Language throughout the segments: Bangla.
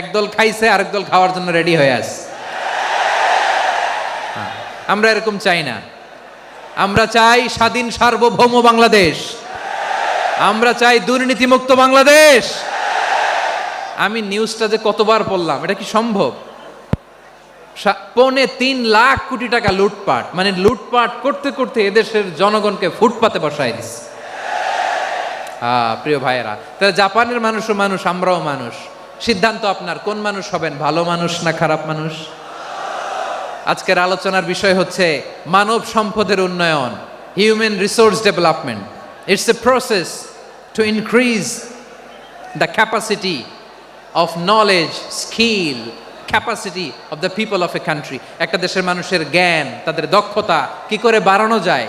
একদল খাইছে আরেক দল খাওয়ার জন্য রেডি হয়ে আছে। হ্যাঁ, আমরা এরকম চাই না। আমরা চাই স্বাধীন সার্বভৌম বাংলাদেশ। আমরা চাই দুর্নীতিমুক্ত বাংলাদেশ। আমি নিউজটা যে কতবার পড়লাম এটা কি সম্ভব? পৌনে তিন লাখ কোটি টাকা লুটপাট মানে লুটপাট করতে করতে এদেশের জনগণকে ফুটপাতে বসাই দিচ্ছে প্রিয় ভাইয়েরা তাহলে জাপানের মানুষও মানুষ আমরাও মানুষ। সিদ্ধান্ত আপনার, কোন মানুষ হবেন, ভালো মানুষ না খারাপ মানুষ? আজকের আলোচনার বিষয় হচ্ছে মানব সম্পদের উন্নয়ন human resource development it's a process to increase the capacity of knowledge skill capacity of the people of a country একটা দেশের মানুষের জ্ঞান, তাদের দক্ষতা কি করে বাড়ানো যায়?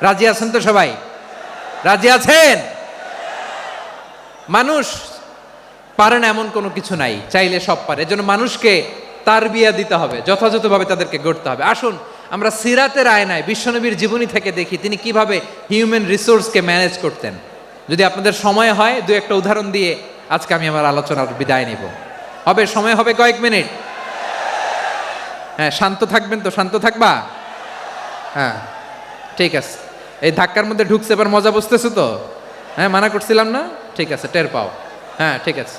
রাজি আছেন তো সবাই? রাজি আছেন? মানুষ পারে না এমন কোনো কিছু নাই, চাইলে সব পারে। এজন্য মানুষকে তার বিয়া দিতে হবে, যথাযথভাবে তাদেরকে গড়তে হবে। আসুন, আমরা সিরাতের আয়নায় বিশ্বনবীর জীবনী থেকে দেখি তিনি কীভাবে হিউম্যান রিসোর্সকে ম্যানেজ করতেন। যদি আপনাদের সময় হয়, দু একটা উদাহরণ দিয়ে আজকে আমি আমার আলোচনার বিদায় নিব। হবে, সময় হবে কয়েক মিনিট? হ্যাঁ শান্ত থাকবেন তো? শান্ত থাকবা? হ্যাঁ। ঠিক আছে। এই ধাক্কার মধ্যে ঢুকছে, এবার মজা বুঝতেছো তো? হ্যাঁ মানা করছিলাম না? ঠিক আছে, টের পাও। হ্যাঁ ঠিক আছে।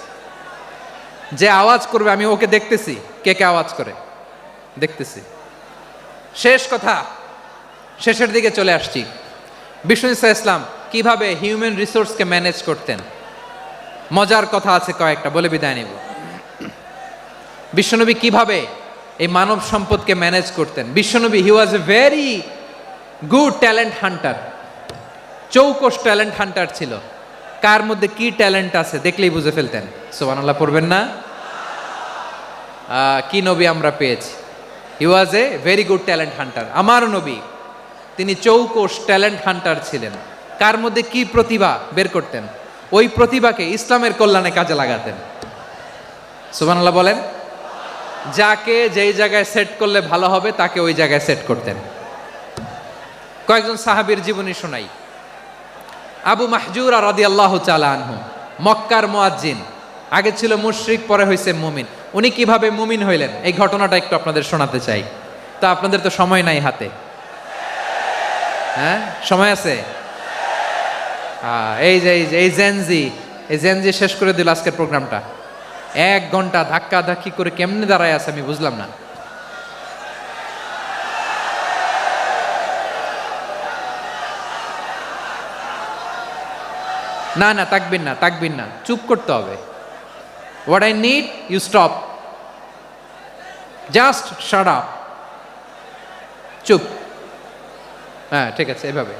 যে আওয়াজ করবে, আমি ওকে দেখতেছি। কে কে আওয়াজ করে? দেখতেছি। শেষ কথা। শেষের দিকে চলে আসছি। বিষ্ণু ইসা ইসলাম, কীভাবে হিউম্যান রিসোর্সকে ম্যানেজ করতেন? মজার কথা আছে কয়েকটা, বলে বিদায় নিব। বিশ্বনবী কীভাবে এই মানব সম্পদকে ম্যানেজ করতেন? বিশ্বনবী he was a very good talent hunter চৌকস talent hunter ছিল। কার মধ্যে কি ট্যালেন্ট আছে দেখলেই বুঝে ফেলতেন। সোবানাল্লাহ পড়বেন না? কি নবী আমরা পেয়েছি? He was a very good talent hunter আমার নবী, তিনি চৌকস ট্যালেন্ট হান্টার ছিলেন। কার মধ্যে কি প্রতিভা বের করতেন? ওই প্রতিভাকে ইসলামের কল্যাণে কাজে লাগাতেন। সুবহানাল্লাহ বলেন, যাকে যেই জায়গায় সেট করলে ভালো হবে, তাকে ওই জায়গায় সেট করতেন। কয়েকজন সাহাবীর জীবনী শোনাই। আবু মাহজুর রাদি আল্লাহ আনহু, মক্কার মোয়াজ্জিন, আগে ছিল মুশরিক, পরে হয়েছে মুমিন। উনি কীভাবে মুমিন হইলেন? এই ঘটনাটা একটু আপনাদের শোনাতে চাই। তা আপনাদের তো সময় নাই হাতে। হ্যাঁ? সময় আছে? এই যে এই যে, এই জেনজি এই জেনজি শেষ করে দিল আজকের প্রোগ্রামটা। এক ঘণ্টা ধাক্কা ধাক্কি করে কেমনে দাঁড়ায় আছে আমি বুঝলাম না। না না তাকবেন না তাকবেন না, চুপ করতে হবে। What I need you stop just সারা চুপ। হ্যাঁ ঠিক আছে, এভাবে।